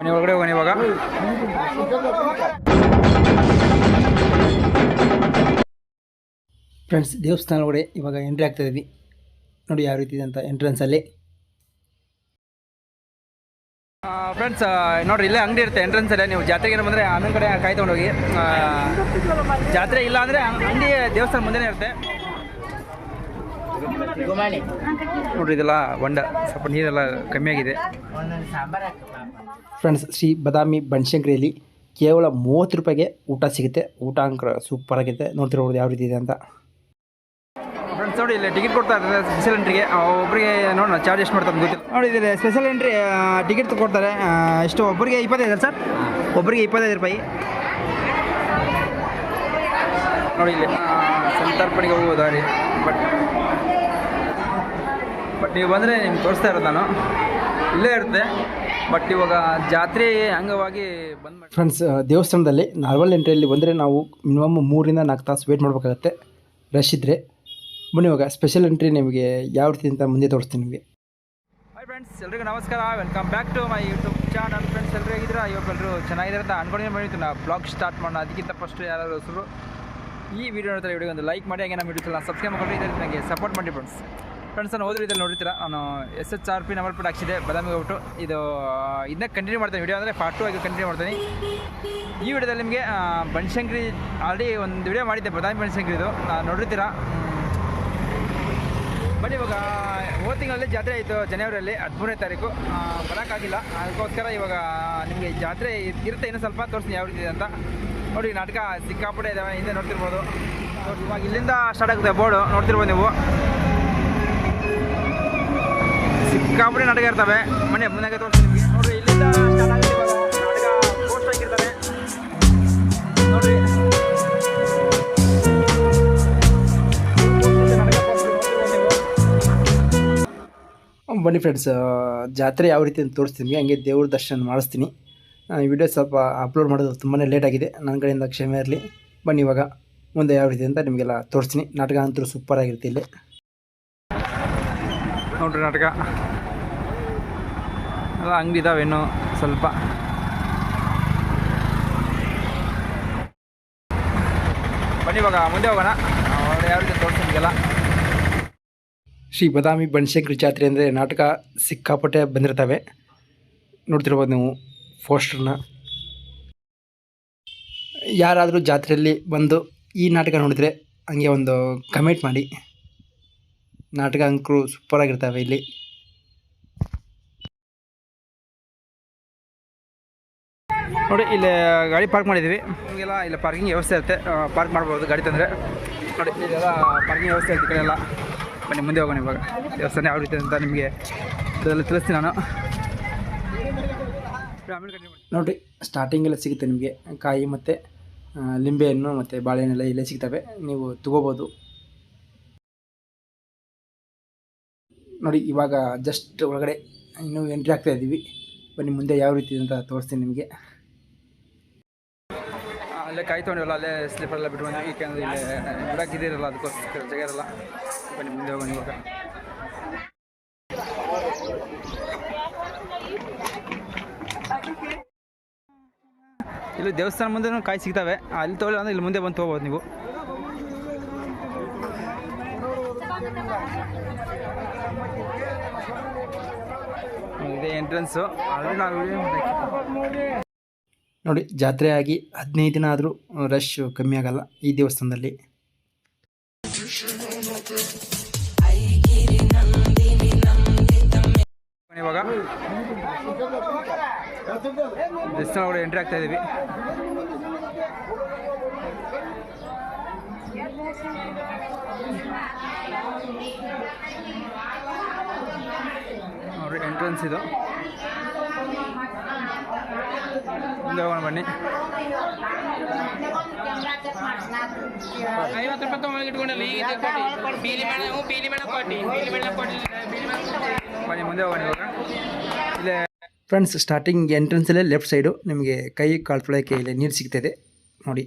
ಮನೆ ಒಳಗಡೆ ಹೋಗೋಣ ಇವಾಗ. ಫ್ರೆಂಡ್ಸ್ ದೇವಸ್ಥಾನ ಒಳಗಡೆ ಇವಾಗ ಎಂಟ್ರಿ ಆಗ್ತಾ ಇದ್ವಿ. ನೋಡಿ ಯಾವ ರೀತಿ ಇದೆ ಅಂತ ಎಂಟ್ರೆನ್ಸಲ್ಲಿ ಫ್ರೆಂಡ್ಸ್ ನೋಡ್ರಿ ಇಲ್ಲೇ ಅಂಗಡಿ ಇರುತ್ತೆ ಎಂಟ್ರೆನ್ಸ್ ಅಲ್ಲೇ. ನೀವು ಜಾತ್ರೆಗೆ ಏನೋ ಬಂದರೆ ಆಮೇಲೆ ಕಡೆ ಕಾಯಿ ತೊಗೊಂಡೋಗಿ ಆ, ಜಾತ್ರೆ ಇಲ್ಲ ಅಂದರೆ ಅಂಗಡಿ ದೇವಸ್ಥಾನ ಮುಂದೆನೇ ಇರುತ್ತೆ. ನೋಡ್ರಿ ಇದೆಲ್ಲ ಹೊಂಡ ಸ್ವಲ್ಪ ನೀರೆಲ್ಲ ಕಮ್ಮಿ ಆಗಿದೆ ಫ್ರೆಂಡ್ಸ್ ಶ್ರೀ ಬದಾಮಿ ಬನಶಂಕರಿಯಲ್ಲಿ ಕೇವಲ ಮೂವತ್ತು ರೂಪಾಯಿಗೆ ಊಟ ಸಿಗುತ್ತೆ. ಊಟ ಅಂಕರ ಸೂಪರ್ ಆಗಿದೆ ನೋಡ್ತಿರ್ಬೋದು ಯಾವ ರೀತಿ ಇದೆ ಅಂತ. ಫ್ರೆಂಡ್ಸ್ ನೋಡಿ ಇಲ್ಲಿ ಟಿಕೆಟ್ ಕೊಡ್ತಾ ಇದ್ದಾರೆ ಸ್ಪೆಷಲ್ ಎಂಟ್ರಿಗೆ ಒಬ್ಬರಿಗೆ ನೋಡೋಣ ಚಾರ್ಜ್ ಎಷ್ಟು ಮಾಡ್ತಾರೆ ಗೊತ್ತಿಲ್ಲ. ನೋಡಿ ಇಲ್ಲಿ ಸ್ಪೆಷಲ್ ಎಂಟ್ರಿ ಟಿಕೆಟ್ ಕೊಡ್ತಾರೆ. ಎಷ್ಟು ಒಬ್ಬರಿಗೆ ಇಪ್ಪತ್ತೈದು ಸರ್? ಒಬ್ಬರಿಗೆ ಇಪ್ಪತ್ತೈದು ರೂಪಾಯಿ. ನೋಡಿ ಇಲ್ಲಿ ಸಂತರ್ಪಣೆಗೆ ಹೋಗುವ ದಾರಿ. ಬಟ್ ಬಟ್ ನೀವು ಬಂದರೆ ನಿಮ್ಗೆ ತೋರಿಸ್ತಾ ಇರೋದು ನಾನು. ಇಲ್ಲೇ ಇರುತ್ತೆ. ಬಟ್ ಇವಾಗ ಜಾತ್ರೆ ಅಂಗವಾಗಿ ಬಂದ್ಬಿಟ್ಟು ಫ್ರೆಂಡ್ಸ್ ದೇವಸ್ಥಾನದಲ್ಲಿ ನಾರ್ಮಲ್ ಎಂಟ್ರಿಯಲ್ಲಿ ಬಂದರೆ ನಾವು ಮಿನಿಮಮ್ ಮೂರಿಂದ ನಾಲ್ಕು ತಾಸು ವೇಟ್ ಮಾಡಬೇಕಾಗತ್ತೆ. ರಶ್ ಇದ್ದರೆ ಬನ್ನಿ ಇವಾಗ ಸ್ಪೆಷಲ್ ಎಂಟ್ರಿ ನಿಮಗೆ ಯಾವ ರೀತಿ ಅಂತ ಮುಂದೆ ತೋರಿಸ್ತೀನಿ ನಿಮಗೆ. ಹಾಯ್ ಫ್ರೆಂಡ್ಸ್ ಎಲ್ರಿಗೂ ನಮಸ್ಕಾರ. Welcome back to my YouTube channel friends ಎಲ್ಲರೂ ಹೇಗಿದ್ದೀರಾ? ಇವಾಗ ಎಲ್ಲರೂ ಚೆನ್ನಾಗಿದ್ದಾರೆ ಅಂತ ಅನ್ಕೊಂಡಿದ್ದೀನಿ. ಮಾಡಿತ್ತು ನಾ ಬ್ಲಾಗ್ ಸ್ಟಾರ್ಟ್ ಮಾಡೋಣ. ಅದಕ್ಕಿಂತ ಫಸ್ಟ್ ಯಾರು ಹೆಸರು ಈ ವಿಡಿಯೋ ನೋಡ್ತಾರೆ ವಿಡಿಯೋ ಒಂದು ಲೈಕ್ ಮಾಡಿ. ಹಾಗೆ ನಮ್ಮ ಯೂಟ್ಯೂಬ್ ಸಬ್ಸ್ಕ್ರೈಬ್ ಮಾಡ್ಕೊಂಡು ಇದರಲ್ಲಿ ನನಗೆ ಸಪೋರ್ಟ್ ಮಾಡಿ ಫ್ರೆಂಡ್ಸ್ ಫ್ರೆಂಡ್ಸ್ ನಾನು ಹೋದ್ರೆ ಇದ್ರಲ್ಲಿ ನೋಡಿರ್ತೀರ? ನಾನು S H R P number plate ಹಾಕ್ಸಿದೆ ಬದಾಮಿಗೆ ಹೋಗ್ಬಿಟ್ಟು. ಇದು ಇದನ್ನ ಕಂಟಿನ್ಯೂ ಮಾಡ್ತೀನಿ. ವಿಡಿಯೋ ಅಂದರೆ ಪಾರ್ಟ್ ಟು ಆಗಿ ಕಂಟಿನ್ಯೂ ಮಾಡ್ತೀನಿ. ಈ ವಿಡಿಯೋದಲ್ಲಿ ನಿಮಗೆ ಬನಶಂಕರಿ ಆಲ್ರೆಡಿ ಒಂದು ವಿಡಿಯೋ ಮಾಡಿದ್ದೆ ಬದಾಮಿ ಬನಶಂಕರಿದು ನಾನು ನೋಡಿರ್ತೀರಾ? ಬಟ್ ಇವಾಗ ಹೋದ ತಿಂಗಳಲ್ಲಿ ಜಾತ್ರೆ ಆಯಿತು ಜನವರಿಯಲ್ಲಿ ಹದಿಮೂರನೇ ತಾರೀಕು. ಬರೋಕ್ಕಾಗಿಲ್ಲ. ಅದಕ್ಕೋಸ್ಕರ ಇವಾಗ ನಿಮಗೆ ಜಾತ್ರೆ ಇರ್- ಇರುತ್ತೆ. ಇನ್ನೂ ಸ್ವಲ್ಪ ತೋರಿಸ್ತೀನಿ ಯಾವ ರೀತಿ ಅಂತ. ನೋಡಿ ನಾಟಕ ಸಿಕ್ಕಾಪಟ್ಟೆ ಇದಾವೆ ಹಿಂದೆ ನೋಡ್ತಿರ್ಬೋದು. ನೋಡಿ, ಇವಾಗ ಇಲ್ಲಿಂದ ಸ್ಟಾರ್ಟ್ ಆಗುತ್ತೆ ಬೋರ್ಡು. ನೋಡ್ತಿರ್ಬೋದು ನೀವು. ಸಿಕ್ಕಾಪಟ್ಟೆ ನಾಟಕ ಇರ್ತವೆ. ಮನೆ, ಮನೆಗೆ ತೋರಿಸ್ತೀನಿ ನಿಮಗೆ. ನೋಡ್ರಿ, ಇಲ್ಲಿಂದ ಸ್ಟಾರ್ಟ್ ಆಗಿದೆ ನಾಟಕ ಪೋಸ್ಟ್ ಹಾಕಿರ್ತಾರೆ. ಬನ್ನಿ ಫ್ರೆಂಡ್ಸ್ ಜಾತ್ರೆ ಯಾವ ರೀತಿ ಅಂತ ತೋರಿಸ್ತೀನಿ ಹಂಗೆ ದೇವ್ರ ದರ್ಶನ ಮಾಡಿಸ್ತೀನಿ. ವಿಡಿಯೋ ಸ್ವಲ್ಪ ಅಪ್ಲೋಡ್ ಮಾಡೋದು ತುಂಬಾ ಲೇಟ್ ಆಗಿದೆ. ನನ್ನ ಕಡೆಯಿಂದ ಕ್ಷಮೆ ಇರಲಿ. ಬನ್ನಿ ಇವಾಗ ಮುಂದೆ ಯಾವ ರೀತಿ ಅಂತ ನಿಮಗೆಲ್ಲ ತೋರಿಸ್ತೀನಿ. ನಾಟಕ ಅಂತೂ ಸೂಪರ್ ಇಲ್ಲಿ. ನೋಡ್ರಿ ನಾಟಕ. ಎಲ್ಲ ಅಂಗಡಿ ಇದಾವೆ ಇನ್ನು ಸ್ವಲ್ಪ. ಬನ್ನಿ ಇವಾಗ, ಮುಂದೆ ಹೋಗೋಣ. ಯಾವ ರೀತಿ ಶ್ರೀ ಬದಾಮಿ ಬನಶಂಕರಿ ಜಾತ್ರೆ ಅಂದರೆ ನಾಟಕ ಸಿಕ್ಕಾಪಟ್ಟೆ ಬಂದಿರ್ತವೆ. ನೋಡ್ತಿರ್ಬೋದು ನೀವು ಪೋಸ್ಟರ್ನ. ಯಾರಾದರೂ ಜಾತ್ರೆಯಲ್ಲಿ ಬಂದು ಈ ನಾಟಕ ನೋಡಿದರೆ ಹಂಗೆ ಒಂದು ಕಮೆಂಟ್ ಮಾಡಿ. ನಾಟಕ ಅಂಕರು ಸೂಪರಾಗಿರ್ತವೆ ಇಲ್ಲಿ. ನೋಡಿ ಇಲ್ಲಿ ಗಾಡಿ ಪಾರ್ಕ್ ಮಾಡಿದ್ದೀವಿ ನಿಮಗೆಲ್ಲ ಇಲ್ಲಿ ಪಾರ್ಕಿಂಗ್ ವ್ಯವಸ್ಥೆ ಇರುತ್ತೆ. ಪಾರ್ಕ್ ಮಾಡ್ಬೋದು ಗಾಡಿ ತಂದರೆ. ನೋಡಿ ಇಲ್ಲೆಲ್ಲ ಪಾರ್ಕಿಂಗ್ ವ್ಯವಸ್ಥೆ ಇರುತ್ತೆ ಈ ಕಡೆ ಎಲ್ಲ. ಬನ್ನಿ ಮುಂದೆ ಹೋಗೋಣ ಇವಾಗ. ದೇವಸ್ಥಾನ ಯಾವ ರೀತಿ ಅಂತ ನಿಮಗೆ ಅದೆಲ್ಲ ತಿಳಿಸ್ತೀನಿ ನಾನು. ನೋಡಿ. ನೋಡಿರಿ ಸ್ಟಾರ್ಟಿಂಗೆಲ್ಲ ಸಿಗುತ್ತೆ ನಿಮಗೆ. ಕಾಯಿ ಮತ್ತು ಲಿಂಬೆಹಣ್ಣು ಮತ್ತು ಬಾಳೆಹಣ್ಣೆಲ್ಲ ಇಲ್ಲೇ ಸಿಗ್ತವೆ. ನೀವು ತಗೋಬೋದು. ನೋಡಿ, ಇವಾಗ ಜಸ್ಟ್ ಒಳಗಡೆ ಇನ್ನೂ ಎಂಟ್ರಿ ಆಗ್ತಾ ಇದ್ದೀವಿ. ಬನ್ನಿ, ಮುಂದೆ ಯಾವ ರೀತಿ ಅಂತ ತೋರಿಸ್ತೀನಿ ನಿಮಗೆ. ಅಲ್ಲೇ ಕಾಯಿ ತೊಗೊಂಡಿವಲ್ಲ ಅಲ್ಲೇ ಸ್ಲಿಪ್ಪರ್ ಎಲ್ಲ ಬಿಟ್ಟು ಬಂದು ಏಕೆಂದರೆ ಇಲ್ಲಿ ಬಿಡಾಕಿದ್ದೀರಲ್ಲ ಅದಕ್ಕೋಸ್ಕರ ಜಾಗ ಇರಲ್ಲ. ಬನ್ನಿ, ಮುಂದೆ ಹೋಗೋಣ ಇವಾಗ. ಇಲ್ಲಿ ದೇವಸ್ಥಾನ ಮುಂದೆ ಕಾಯಿ ಸಿಗ್ತವೆ. ಅಲ್ಲಿ ತೊಗೊಳ್ಳಿ ಅಂದ್ರೆ ಇಲ್ಲಿ ಮುಂದೆ ಬಂದು ತೊಗೋಬೋದು ನೀವು. ಎಂಟ್ರೆನ್ಸು. ಆಲ್ರೆಡಿ ನಾವು ನೋಡಿ ಜಾತ್ರೆ ಆಗಿ ಹದಿನೈದು ದಿನ ಆದರೂ ರಶ್ ಕಮ್ಮಿ ಆಗಲ್ಲ ಈ ದೇವಸ್ಥಾನದಲ್ಲಿ. ಇವಾಗ ದೇವಸ್ಥಾನ ಒಳಗಡೆ ಎಂಟ್ರಿ ಆಗ್ತಾ ಇದೀವಿ ನೋಡ್ರಿ ಎಂಟ್ರೆನ್ಸ್ ಇದು. ಮುಂದೆ ಹೋಗೋಣ ಬನ್ನಿ. ಐವತ್ತು ರೂಪಾಯಿ ತಗೊಂಡು ಇಟ್ಕೊಂಡಲ್ಲ ಈಗ ಬೀಲಿ ಹ್ಞೂ ಬೀಲಿ ಮೇಳ ಕೊಟ್ಟಿ ಬೀಲಿ ಮೇಳ ಕೊಟ್ಟಿ ಬನ್ನಿ ಮುಂದೆ ಹೋಗೋಣ ಇವಾಗ. ಇಲ್ಲೇ ಫ್ರೆಂಡ್ಸ್ ಸ್ಟಾರ್ಟಿಂಗ್ ಎಂಟ್ರೆನ್ಸಲ್ಲೇ ಲೆಫ್ಟ್ ಸೈಡು ನಿಮಗೆ ಕೈ ಕಾಲು ತೊಳೆಯೋಕ್ಕೆ ಇಲ್ಲಿ ನೀರು ಸಿಗ್ತದೆ ನೋಡಿ.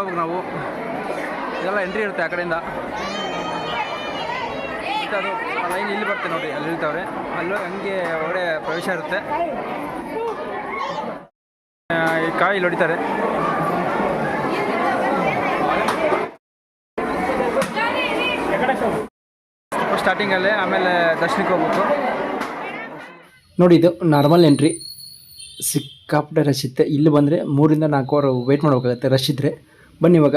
ಹೋಗ್ಬೇಕು ನಾವು. ಇದೆಲ್ಲ ಎಂಟ್ರಿ ಇರುತ್ತೆ ಆ ಕಡೆಯಿಂದ. ಅದು ಲೈನ್ ಇಲ್ಲಿ ಬರುತ್ತೆ ನೋಡಿ, ಅಲ್ಲಿ ಇರ್ತಾವ್ರೆ. ಅಲ್ಲೂ ಹಂಗೆ ಒಳ್ಳೆ ಪ್ರವೇಶ ಇರುತ್ತೆ. ಈ ಕಾಯಿ ಇಲ್ಲಿ ಹೊಡಿತಾರೆ. ಸ್ಟಾರ್ಟಿಂಗಲ್ಲೇ ಆಮೇಲೆ ದರ್ಶನಕ್ಕೆ ಹೋಗ್ಬೇಕು. ನೋಡಿ, ಇದು ನಾರ್ಮಲ್ ಎಂಟ್ರಿ ಸಿಕ್ಕಾಪಟ್ಟೆ ರಶ್ ಇತ್ತೆ. ಇಲ್ಲಿ ಬಂದರೆ ಮೂರಿಂದ ನಾಲ್ಕು ಅವರ್ ವೆಯ್ಟ್ ಮಾಡಬೇಕಾಗತ್ತೆ ರಶ್ ಇದ್ದರೆ ಬನ್ನಿ ಇವಾಗ.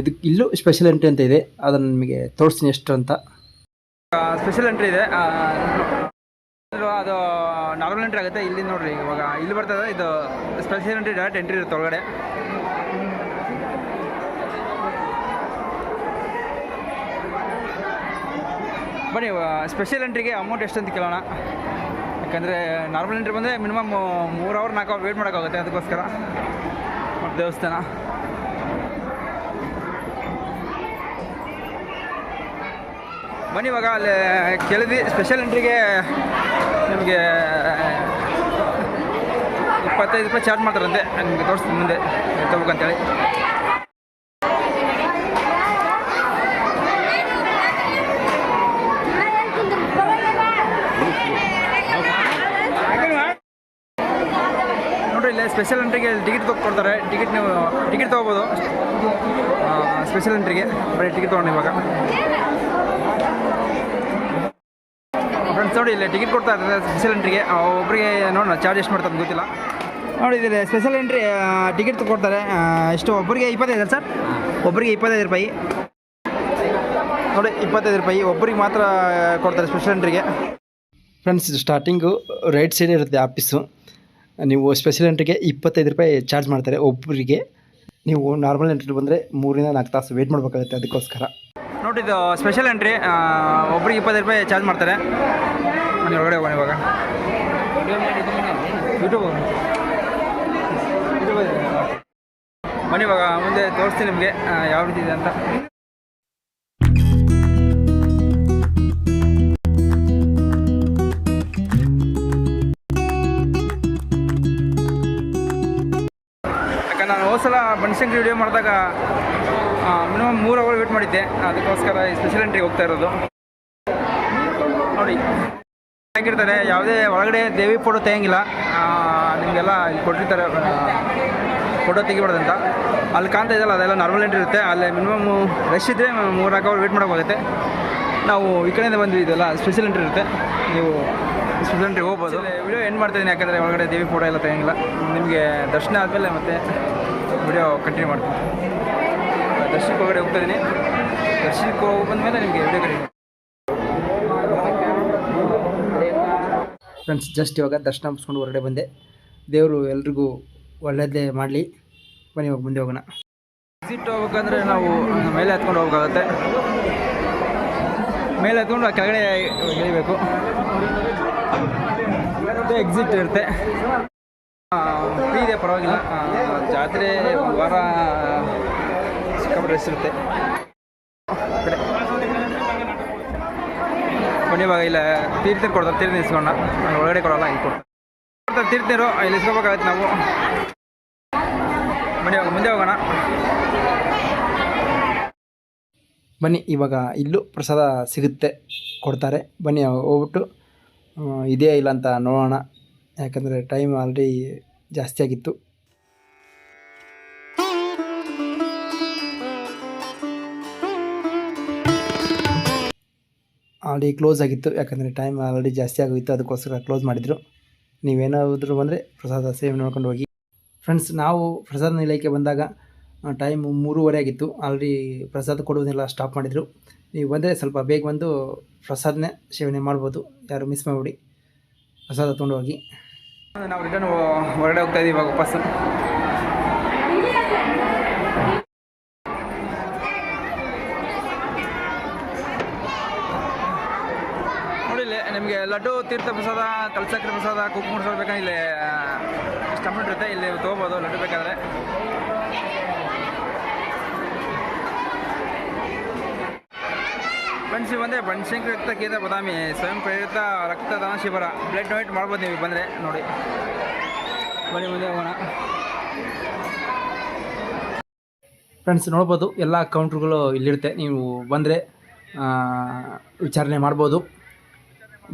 ಇದಕ್ಕೆ ಇಲ್ಲೂ ಸ್ಪೆಷಲ್ ಎಂಟ್ರಿ ಅಂತ ಇದೆ. ಅದನ್ನು ನಿಮಗೆ ತೋರಿಸ್ತೀನಿ ಎಷ್ಟು ಅಂತ. ಸ್ಪೆಷಲ್ ಎಂಟ್ರಿ ಇದೆ. ಅದು ನಾರ್ಮಲ್ ಎಂಟ್ರಿ ಆಗುತ್ತೆ. ಇಲ್ಲಿ ನೋಡ್ರಿ, ಇವಾಗ ಇಲ್ಲಿ ಬರ್ತದೆ. ಇದು ಸ್ಪೆಷಲ್ ಎಂಟ್ರಿ ಡೈರೆಕ್ಟ್ ಎಂಟ್ರಿ ಇರುತ್ತೆ ಒಳಗಡೆ. ಬನ್ನಿ ಸ್ಪೆಷಲ್ ಎಂಟ್ರಿಗೆ ಅಮೌಂಟ್ ಎಷ್ಟು ಅಂತ ಕೇಳೋಣ. ಯಾಕಂದರೆ ನಾರ್ಮಲ್ ಎಂಟ್ರಿ ಬಂದರೆ ಮಿನಿಮಮ್ ಮೂರು ಅವರ್ ನಾಲ್ಕು ಅವರ್ ವೇಟ್ ಮಾಡೋಕ್ಕಾಗುತ್ತೆ. ಅದಕ್ಕೋಸ್ಕರ. ದೇವಸ್ಥಾನ. ಬನ್ನಿ ಇವಾಗ ಅಲ್ಲಿ ಕೇಳಿದ್ವಿ ಸ್ಪೆಷಲ್ ಎಂಟ್ರಿಗೆ ನಿಮಗೆ ಇಪ್ಪತ್ತೈದು ರೂಪಾಯಿ ಚಾರ್ಜ್ ಮಾಡ್ತಾರಂತೆ. ನಿಮಗೆ ತೋರಿಸ್ತೀನಿ ಮುಂದೆ ತಗೋಬೇಕಂತೇಳಿ. ಇಲ್ಲೇ ಸ್ಪೆಷಲ್ ಎಂಟ್ರಿಗೆ ಟಿಕೆಟ್ ಕೊಡ್ತಾರೆ. ಟಿಕೆಟ್ ನೀವು ಟಿಕೆಟ್ ತೊಗೋಬೋದು. ಸ್ಪೆಷಲ್ ಎಂಟ್ರಿಗೆ ಬರೀ ಟಿಕೆಟ್ ತೊಗೊಂಡು ಇವಾಗ ಫ್ರೆಂಡ್ಸ್ ನೋಡಿ ಇಲ್ಲಿ ಟಿಕೆಟ್ ಕೊಡ್ತಾ ಇದ್ದಾರೆ ಸ್ಪೆಷಲ್ ಎಂಟ್ರಿಗೆ ಒಬ್ಬರಿಗೆ ನೋಡೋಣ ಚಾರ್ಜ್ ಎಷ್ಟು ಮಾಡ್ತಾರೆ ಅಂತ ಗೊತ್ತಿಲ್ಲ. ನೋಡಿ ಇಲ್ಲಿ ಸ್ಪೆಷಲ್ ಎಂಟ್ರಿ ಟಿಕೆಟ್ ಕೊಡ್ತಾರೆ. ಎಷ್ಟು ಒಬ್ಬರಿಗೆ ಇಪ್ಪತ್ತೈದು ಸರ್? ಒಬ್ಬರಿಗೆ ಇಪ್ಪತ್ತೈದು ರೂಪಾಯಿ. ನೋಡಿ ಇಪ್ಪತ್ತೈದು ರೂಪಾಯಿ ಒಬ್ಬರಿಗೆ ಮಾತ್ರ ಕೊಡ್ತಾರೆ ಸ್ಪೆಷಲ್ ಎಂಟ್ರಿಗೆ ಫ್ರೆಂಡ್ಸ್ ಸ್ಟಾರ್ಟಿಂಗು ರೈಟ್ ಸೈಡ್ ಇರುತ್ತೆ ಆಫೀಸು ನೀವು ಸ್ಪೆಷಲ್ ಎಂಟ್ರಿಗೆ ಇಪ್ಪತ್ತೈದು ರೂಪಾಯಿ ಚಾರ್ಜ್ ಮಾಡ್ತಾರೆ ಒಬ್ಬರಿಗೆ ನೀವು ನಾರ್ಮಲ್ ಎಂಟ್ರಿ ಬಂದರೆ ಮೂರಿಂದ ನಾಲ್ಕು ತಾಸು ವೆಯ್ಟ್ ಮಾಡಬೇಕಾಗುತ್ತೆ ಅದಕ್ಕೋಸ್ಕರ. ನೋಡಿ ಇದು ಸ್ಪೆಷಲ್ ಎಂಟ್ರಿ ಒಬ್ರಿಗೆ ಇಪ್ಪತ್ತೈದು ರೂಪಾಯಿ ಚಾರ್ಜ್ ಮಾಡ್ತಾರೆ. ಮನೆ ಒಳಗಡೆ ಹೋಗೋಣ ಇವಾಗ. ಯೂಟ್ಯೂಬ್ ಬನ್ನಿ ಇವಾಗ, ಮುಂದೆ ತೋರಿಸ್ತೀನಿ ನಿಮಗೆ ಯಾವ ರೀತಿ ಇದೆ ಅಂತ. ಯಾಕಂದ್ರೆ ನಾನು ಹೋದ್ಸಲ ವಿಡಿಯೋ ಮಾಡಿದಾಗ ಮಿನಿಮಮ್ ಮೂರು ಅವರ್ ವೇಟ್ ಮಾಡಿದ್ದೆ. ಅದಕ್ಕೋಸ್ಕರ ಸ್ಪೆಷಲ್ ಎಂಟ್ರಿಗೆ ಹೋಗ್ತಾ ಇರೋದು. ನೋಡಿ. ಹಾಕಿರ್ತಾರೆ. ಯಾವುದೇ ಒಳಗಡೆ ದೇವಿ ಫೋಟೋ ತೆಗಿಯಂಗಿಲ್ಲ. ಆ, ನಿಮಗೆಲ್ಲ ಇಲ್ಲಿ ಕೊಟ್ಟಿರ್ತಾರೆ ಫೋಟೋ ತೆಗಿಬಾರ್ದಂತ. ಅಲ್ಲಿ ಕಾಣ್ತಾ ಇದೆಯಲ್ಲ ಅದೆಲ್ಲ ನಾರ್ಮಲ್ ಎಂಟ್ರಿ ಇರುತ್ತೆ. ಅಲ್ಲಿ ಮಿನಿಮಮ್ ರಶ್ ಇದ್ದರೆ ಮೂರು ನಾಲ್ಕು ಅವರ್ ವೇಟ್ ಮಾಡೋಕ್ಕಾಗುತ್ತೆ ನಾವು ಈ ಕಡೆಯಿಂದ ಬಂದ್ವಿ ಇದೆಲ್ಲ ಸ್ಪೆಷಲ್ ಎಂಟ್ರಿ ಇರುತ್ತೆ. ನೀವು ಸ್ಪೆಷಲ್ ಎಂಟ್ರಿ ಹೋಗ್ಬೋದು. ವಿಡಿಯೋ ಎಂಡ್ ಮಾಡ್ತಾ ಇದ್ದೀನಿ ಯಾಕಂದರೆ ಒಳಗಡೆ ದೇವಿ ಫೋಟೋ ಎಲ್ಲ ತೆಗಿಲ್ಲ ನಿಮಗೆ ದರ್ಶನ ಆದಮೇಲೆ ಮತ್ತೆ ವಿಡಿಯೋ ಕಂಟಿನ್ಯೂ ಮಾಡ್ತೀನಿ. ದರ್ಶನಕ್ಕೆ ಒಳಗಡೆ ಹೋಗ್ತಾ ಇದ್ದೀನಿ ದರ್ಶನಕ್ಕೆ ಹೋಗಿ ಬಂದಮೇಲೆ ನಿಮಗೆ ವಿಡಿಯೋ ಕಂಟಿನ್ಯೂ ಫ್ರೆಂಡ್ಸ್ ಜಸ್ಟ್ ಇವಾಗ ದರ್ಶನ ಮುಗಿಸ್ಕೊಂಡು ಹೊರಗಡೆ ಬಂದೆ. ದೇವರು ಎಲ್ರಿಗೂ ಒಳ್ಳೆಯದೇ ಮಾಡಲಿ. ಬನ್ನಿ, ಇವಾಗ ಮುಂದೆ ಹೋಗೋಣ. ಎಕ್ಸಿಟ್ ಹೋಗ್ಬೇಕಂದ್ರೆ ನಾವು ಮೇಲೆ ಹತ್ಕೊಂಡು ಹೋಗ್ಬೇಕಾಗತ್ತೆ. ಮೇಲೆ ಹತ್ಕೊಂಡು ಕೆಳಗಡೆ ಇಳಿಬೇಕು. ಎಕ್ಸಿಟ್ ಇರುತ್ತೆ. ಫ್ರೀ ಇದೆ, ಪರವಾಗಿಲ್ಲ. ಜಾತ್ರೆ ವಾರ ಸಿಕ್ಕಾಪಟ್ಟೆ ಇರುತ್ತೆ ಆ ಕಡೆ ಬನ್ನಿ ಭಾಗ ಇಲ್ಲ, ತೀರ್ಥರು ಕೊಡ್ತಾರೆ, ತೀರ್ಥ ಇಸ್ಕೊಂಡ ನಾನು ಒಳಗಡೆ ಕೊಡೋಲ್ಲ, ಇಲ್ಲಿ ಕೊಡ್ತಾರೆ ತೀರ್ಥರು, ಇಲ್ಲಿ ಇಸ್ಕೋಬೇಕಾಗತ್ತೆ ನಾವು. ಬನ್ನಿ, ಇವಾಗ ಮುಂದೆ ಹೋಗೋಣ. ಬನ್ನಿ, ಇವಾಗ ಇಲ್ಲೂ ಪ್ರಸಾದ ಸಿಗುತ್ತೆ, ಕೊಡ್ತಾರೆ. ಬನ್ನಿ, ಹೋಗ್ಬಿಟ್ಟು ಇದೇ ಇದೆಯಾ ಇಲ್ಲ ಅಂತ ನೋಡೋಣ. ಯಾಕಂದರೆ ಟೈಮ್ ಆಲ್ರೆಡಿ ಜಾಸ್ತಿ ಆಗಿತ್ತು. ಆಲ್ರೆಡಿ ಕ್ಲೋಸ್ ಆಗಿತ್ತು. ಯಾಕಂದರೆ ಟೈಮ್ ಆಲ್ರೆಡಿ ಜಾಸ್ತಿ ಆಗೋಗಿತ್ತು ಅದಕ್ಕೋಸ್ಕರ ಕ್ಲೋಸ್ ಮಾಡಿದರು. ನೀವೇನಾದರೂ ಬಂದರೆ ಪ್ರಸಾದ ಸೇವೆ ನೋಡ್ಕೊಂಡು ಹೋಗಿ. ಫ್ರೆಂಡ್ಸ್ ನಾವು ಪ್ರಸಾದ ನಿಲಯಕ್ಕೆ ಬಂದಾಗ ಟೈಮ್ ಮೂರುವರೆ ಆಗಿತ್ತು. ಆಲ್ರೆಡಿ ಪ್ರಸಾದ ಕೊಡುವುದನ್ನೆಲ್ಲ ಸ್ಟಾಪ್ ಮಾಡಿದರು. ನೀವು ಬಂದರೆ ಸ್ವಲ್ಪ ಬೇಗ ಬಂದು ಪ್ರಸಾದನೇ ಸೇವನೆ ಮಾಡ್ಬೋದು. ಯಾರು ಮಿಸ್ ಮಾಡಿಬಿಡಿ. ಪ್ರಸಾದ ತೊಗೊಂಡು ಹೋಗಿ. ನಾವು ರಿಟರ್ನ್ ಹೊರಗಡೆ ಹೋಗ್ತಾ ಇದ್ದೀವಿ ಇವಾಗ ವಾಪಸ್ ನೋಡಿ ಇಲ್ಲಿ ನಿಮಗೆ ಲಡ್ಡು, ತೀರ್ಥ ಪ್ರಸಾದ, ಕಲ್ಸಕ್ರೆ ಪ್ರಸಾದ ಕುಕ್ ಬೇಕಾದ್ರೆ ಇಲ್ಲಿ ಇಷ್ಟು ಅಮೌಂಟ್ ಇರುತ್ತೆ. ಇಲ್ಲಿ ತೊಗೋಬೋದು, ಲಡ್ಡು ಬೇಕಾದರೆ. ಫ್ರೆಂಡ್ಸ್ ಬಂದರೆ ಬನಶಂಕರಿ ರಕ್ತ ಕೇಂದ್ರ ಬದಾಮಿ, ಸ್ವಯಂ ಪ್ರೇರಿತ ರಕ್ತದಾನ ಶಿಬಿರ. ಬ್ಲಡ್ ಡೊನೇಟ್ ಮಾಡ್ಬೋದು ನೀವು ಬಂದರೆ, ನೋಡಿ. ಬನ್ನಿ ಮುಂದೆ ಹೋಗೋಣ. ಫ್ರೆಂಡ್ಸ್, ನೋಡ್ಬೋದು, ಎಲ್ಲ ಕೌಂಟ್ರುಗಳು ಇಲ್ಲಿರುತ್ತೆ. ನೀವು ಬಂದರೆ ವಿಚಾರಣೆ ಮಾಡ್ಬೋದು.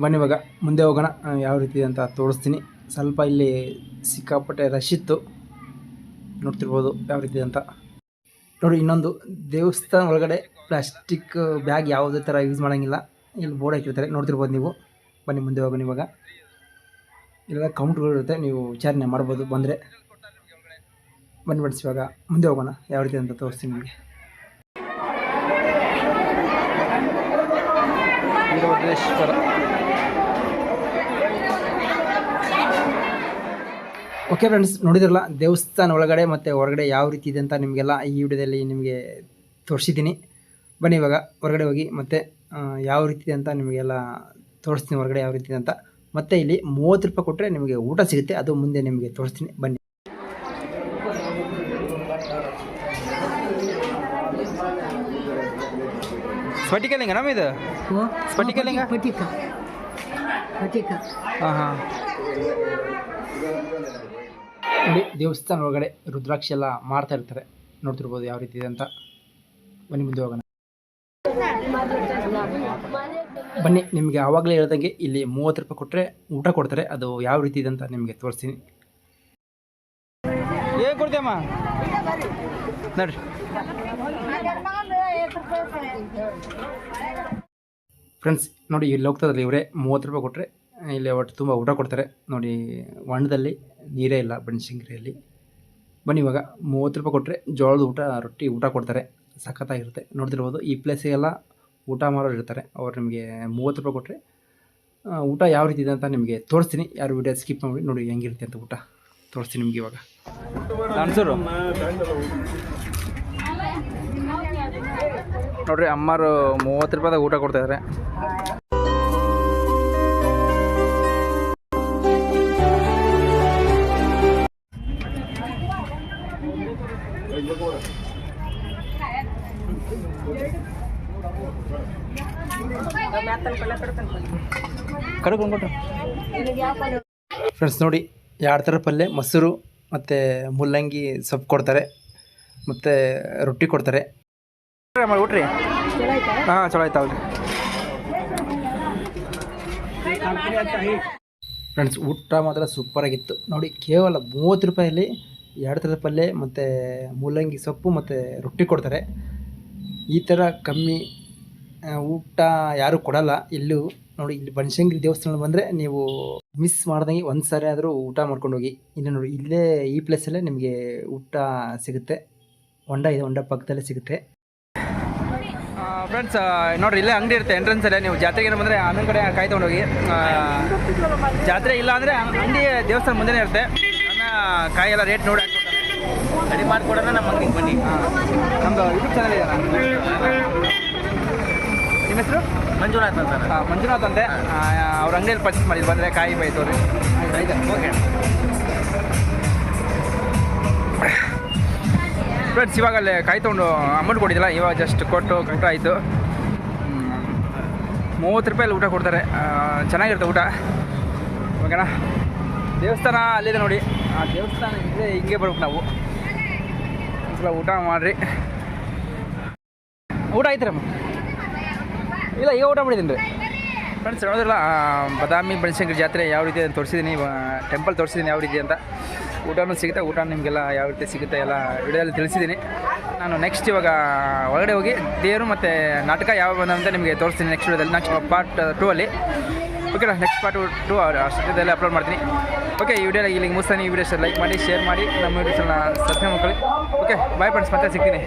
ಬನ್ನಿ ಇವಾಗ ಮುಂದೆ ಹೋಗೋಣ. ಯಾವ ರೀತಿ ಅಂತ ತೋರಿಸ್ತೀನಿ. ಸ್ವಲ್ಪ ಇಲ್ಲಿ ಸಿಕ್ಕಾಪಟ್ಟೆ ರಶ್ ಇತ್ತು. ನೋಡ್ತಿರ್ಬೋದು ಯಾವ ರೀತಿ ಅಂತ. ನೋಡಿ, ಇನ್ನೊಂದು ದೇವಸ್ಥಾನ ಒಳಗಡೆ ಪ್ಲಾಸ್ಟಿಕ್ ಬ್ಯಾಗ್ ಯಾವುದೇ ಥರ ಯೂಸ್ ಮಾಡೋಂಗಿಲ್ಲ. ಇಲ್ಲಿ ಬೋರ್ಡ್ ಹಾಕಿರ್ತಾರೆ. ನೋಡ್ತಿರ್ಬೋದು ನೀವು. ಬನ್ನಿ, ಮುಂದೆ ಹೋಗೋಣ ಇವಾಗ. ಇಲ್ಲೆಲ್ಲ ಕೌಂಟ್ಗಳು ಇರುತ್ತೆ. ನೀವು ವಿಚಾರಣೆ ಮಾಡ್ಬೋದು ಬಂದರೆ. ಬನ್ನಿ ಬಡಿಸಿ ಇವಾಗ ಮುಂದೆ ಹೋಗೋಣ. ಯಾವ ರೀತಿ ಅಂತ ತೋರಿಸ್ತೀನಿ ನಿಮಗೆ. ವೀರಭದ್ರೇಶ್ವರ ಓಕೆ ಫ್ರೆಂಡ್ಸ್ ನೋಡಿದ್ರಲ್ಲ ದೇವಸ್ಥಾನ ಒಳಗಡೆ ಮತ್ತು ಹೊರಗಡೆ ಯಾವ ರೀತಿ ಇದೆ ಅಂತ ನಿಮಗೆಲ್ಲ ಈ ವಿಡಿಯೋದಲ್ಲಿ ನಿಮಗೆ ತೋರಿಸಿದ್ದೀನಿ. ಬನ್ನಿ ಇವಾಗ ಹೊರಗಡೆ ಹೋಗಿ ಮತ್ತು ಯಾವ ರೀತಿ ಇದೆ ಅಂತ ನಿಮಗೆಲ್ಲ ತೋರಿಸ್ತೀನಿ ಹೊರಗಡೆ ಯಾವ ರೀತಿ ಇದೆ ಅಂತ. ಮತ್ತು ಇಲ್ಲಿ ಮೂವತ್ತು ರೂಪಾಯಿ ಕೊಟ್ಟರೆ ನಿಮಗೆ ಊಟ ಸಿಗುತ್ತೆ ಅದು ಮುಂದೆ ನಿಮಗೆ ತೋರಿಸ್ತೀನಿ. ಬನ್ನಿ. ಸ್ಫಟಿಕಲಿಂಗ ನಮ್ಮ ಇದು? ಸ್ಫಟಿಕಲಿಂಗ ಹಾಂ ಹಾಂ. ನೋಡಿ ದೇವಸ್ಥಾನ ಒಳಗಡೆ ರುದ್ರಾಕ್ಷಿ ಎಲ್ಲ ಮಾಡ್ತಾ ಇರ್ತಾರೆ. ನೋಡ್ತಿರ್ಬೋದು ಯಾವ ರೀತಿ ಇದೆ ಅಂತ. ಬನ್ನಿ, ಮುಂದೆ ಹೋಗೋಣ. ಬನ್ನಿ, ನಿಮಗೆ ಆವಾಗಲೇ ಹೇಳ್ದಂಗೆ ಇಲ್ಲಿ ಮೂವತ್ತು ರೂಪಾಯಿ ಕೊಟ್ಟರೆ ಊಟ ಕೊಡ್ತಾರೆ. ಅದು ಯಾವ ರೀತಿ ಇದೆ ಅಂತ ನಿಮಗೆ ತೋರಿಸ್ತೀನಿ. ಏನು ಕೊಡ್ತೀಯಮ್ಮ ನೋಡ್ರಿ. ಫ್ರೆಂಡ್ಸ್ ನೋಡಿ, ಇಲ್ಲಿ ಹೋಗ್ತದಲ್ಲ ಇವರೇ ಮೂವತ್ತು ರೂಪಾಯಿ ಕೊಟ್ಟರೆ ಇಲ್ಲಿ ಒಟ್ಟು ತುಂಬ ಊಟ ಕೊಡ್ತಾರೆ. ನೋಡಿ ಹೊಂಡದಲ್ಲಿ ನೀರೇ ಇಲ್ಲ ಬನಶಂಕರಿಯಲ್ಲಿ ಬನ್ನಿ ಇವಾಗ ಮೂವತ್ತು ರೂಪಾಯಿ ಕೊಟ್ಟರೆ ಜೋಳದ ಊಟ, ರೊಟ್ಟಿ ಊಟ ಕೊಡ್ತಾರೆ. ಸಖತ್ತಾಗಿರುತ್ತೆ. ನೋಡ್ತಿರ್ಬೋದು, ಈ ಪ್ಲೇಸಿಗೆಲ್ಲ ಊಟ ಮಾಡೋರು ಇರ್ತಾರೆ. ಅವ್ರು ನಿಮಗೆ ಮೂವತ್ತು ರೂಪಾಯಿ ಕೊಟ್ಟರೆ ಊಟ ಯಾವ ರೀತಿ ಇದೆ ಅಂತ ನಿಮಗೆ ತೋರಿಸ್ತೀನಿ. ಯಾರು ವಿಡಿಯೋ ಸ್ಕಿಪ್ ಮಾಡಿ ನೋಡಿ ಹೆಂಗಿರುತ್ತೆ ಅಂತ ಊಟ ತೋರಿಸ್ತೀನಿ ನಿಮಗೆ ಇವಾಗ. ನೋಡ್ರಿ, ಅಮ್ಮಾರು ಮೂವತ್ತು ರೂಪಾಯಿದಾಗ ಊಟ ಕೊಡ್ತಾ ಇದಾರೆ ಕಡಕ್ ಫ್ರೆಂಡ್ಸ್ ನೋಡಿ ಎರಡು ಥರ ಪಲ್ಯ ಮೊಸರು ಮತ್ತು ಮುಲ್ಲಂಗಿ ಸೊಪ್ಪು ಕೊಡ್ತಾರೆ. ಮತ್ತು ರೊಟ್ಟಿ ಕೊಡ್ತಾರೆ. ಊಟ್ರಿ ಹಾಂ ಚಲೋ ಆಯ್ತಾವ್ರಿ ಫ್ರೆಂಡ್ಸ್ ಊಟ ಮಾತ್ರ ಸೂಪರಾಗಿತ್ತು ನೋಡಿ ಕೇವಲ ಮೂವತ್ತು ರೂಪಾಯಲ್ಲಿ ಎರಡು ಥರದ ಪಲ್ಯ ಮತ್ತು ಮೂಲಂಗಿ ಸೊಪ್ಪು ಮತ್ತು ರೊಟ್ಟಿ ಕೊಡ್ತಾರೆ. ಈ ಥರ ಕಮ್ಮಿ ಊಟ ಯಾರೂ ಕೊಡಲ್ಲ. ಎಲ್ಲೂ ನೋಡಿ, ಇಲ್ಲಿ ಬನಶಂಕರಿ ದೇವಸ್ಥಾನ ಬಂದರೆ ನೀವು ಮಿಸ್ ಮಾಡ್ದಂಗೆ ಒಂದು ಸಾರಿ ಆದರೂ ಊಟ ಮಾಡ್ಕೊಂಡು ಹೋಗಿ. ಇನ್ನು ನೋಡಿ, ಇಲ್ಲೇ ಈ ಪ್ಲೇಸಲ್ಲೇ ನಿಮಗೆ ಊಟ ಸಿಗುತ್ತೆ. ಹೊಂಡ ಇದೆ, ಹೊಂಡ ಪಕ್ಕದಲ್ಲೇ ಸಿಗುತ್ತೆ. ಫ್ರೆಂಡ್ಸ್ ನೋಡ್ರಿ, ಇಲ್ಲೇ ಅಂಗಡಿ ಇರುತ್ತೆ ಎಂಟ್ರೆನ್ಸ್ ಅಲ್ಲೇ. ನೀವು ಜಾತ್ರೆಗೆ ಬಂದರೆ ಹನ್ನೊಂದು ಕಡೆ ಕಾಯಿ ತೊಗೊಂಡೋಗಿ. ಜಾತ್ರೆ ಇಲ್ಲ ಅಂದರೆ ಅಂಗಡಿ ದೇವಸ್ಥಾನ ಮುಂದೆನೇ ಇರುತ್ತೆ. ಕಾಯಿ ಎಲ್ಲ ರೇಟ್ ನೋಡಿ ರೆಡಿ ಮಾಡಿಕೊಡೋಣ, ನಮ್ಮ ಅಂಗಡಿಗೆ ಬನ್ನಿ. ನಮ್ಮದು ಯೂಟ್ಯೂಬ್ ಚಾನಲ್ ಇದೆ ನಿಮ್ಮ ಹೆಸರು? ಮಂಜುನಾಥ್ ಅಂತ ಹಾಂ ಮಂಜುನಾಥ್ ಅಂತೆ. ಅವ್ರ ಅಂಗಡಿಯಲ್ಲಿ ಪರ್ಚೇಸ್ ಮಾಡಿದ್ರು ಬಂದರೆ ಕಾಯಿ ಬೈ ತೋರಿ. ಆಯ್ತು ಓಕೆ ಫ್ರೆಂಡ್ಸ್ ಇವಾಗ ಅಲ್ಲೇ ಕಾಯಿ ತೊಗೊಂಡು ಅಮೌಂಟ್ ಕೊಟ್ಟಿದ್ದಿಲ್ಲ ಇವಾಗ ಜಸ್ಟ್ ಕೊಟ್ಟು ಕಟ್ಟ ಆಯಿತು. ಮೂವತ್ತು ರೂಪಾಯಲ್ಲಿ ಊಟ ಕೊಡ್ತಾರೆ. ಚೆನ್ನಾಗಿರುತ್ತೆ ಊಟ. ಓಕೆನಾ? ದೇವಸ್ಥಾನ ಅಲ್ಲಿದೆ ನೋಡಿ. ಆ ದೇವಸ್ಥಾನ ಇದೆ ಹಿಂಗೆ ಬರ್ಬೇಕು ನಾವು. ಒಂದ್ಸಲ ಊಟ ಮಾಡಿರಿ. ಊಟ ಆಯ್ತರಮ್ಮ ಇಲ್ಲ, ಈಗ ಊಟ ಮಾಡಿದ್ದೀನಿ ರೀ ಫ್ರೆಂಡ್ಸ್ ನೋಡಿದ್ರಲ್ಲ ಬದಾಮಿ, ಬನಶಂಕರಿ ಜಾತ್ರೆ ಯಾವ ರೀತಿ ಅಂತ ತೋರಿಸಿದ್ದೀನಿ. ಟೆಂಪಲ್ ತೋರಿಸಿದ್ದೀನಿ ಯಾವ ರೀತಿ ಅಂತ. ಊಟನೂ ಸಿಗುತ್ತೆ, ಊಟ ನಿಮಗೆಲ್ಲ ಯಾವ ರೀತಿ ಸಿಗುತ್ತೆ ಎಲ್ಲ ವಿಡಿಯೋದಲ್ಲಿ ತಿಳಿಸಿದ್ದೀನಿ. ನಾನು ನೆಕ್ಸ್ಟ್ ಇವಾಗ ಒಳಗಡೆ ಹೋಗಿ ದೇವರು ಮತ್ತು ನಾಟಕ ಯಾವ ಬಂದಂತ ನಿಮಗೆ ತೋರಿಸ್ತೀನಿ ನೆಕ್ಸ್ಟ್ ವಿಡಿಯೋದಲ್ಲಿ. ನೆಕ್ಸ್ಟ್ ಪಾರ್ಟ್ ಟೂ ಅಲ್ಲಿ. ಓಕೆನಾ ನೆಕ್ಸ್ಟ್ ಪಾರ್ಟ್ ಟು ಅಷ್ಟೊತ್ತಲ್ಲಿ ಅಪ್ಲೋಡ್ ಮಾಡ್ತೀನಿ. ಓಕೆ ಈ ವಿಡಿಯೋ ಇಲ್ಲಿಗೆ ಮುಗಿಸ್ತಾನೆ. ಈ ವಿಡಿಯೋಸ್ ಲೈಕ್ ಮಾಡಿ ಶೇರ್ ಮಾಡಿ. ನಮ್ಮ ವಿಡಿಯೋಸನ್ನ ಸಬ್ಸ್ಕ್ರೈಬ್ ಮಾಡ್ಕೊಳ್ಳಿ ಓಕೆ ಬಾಯ್ ಫ್ರೆಂಡ್ಸ್ ಮತ್ತೆ ಸಿಗ್ತೀನಿ.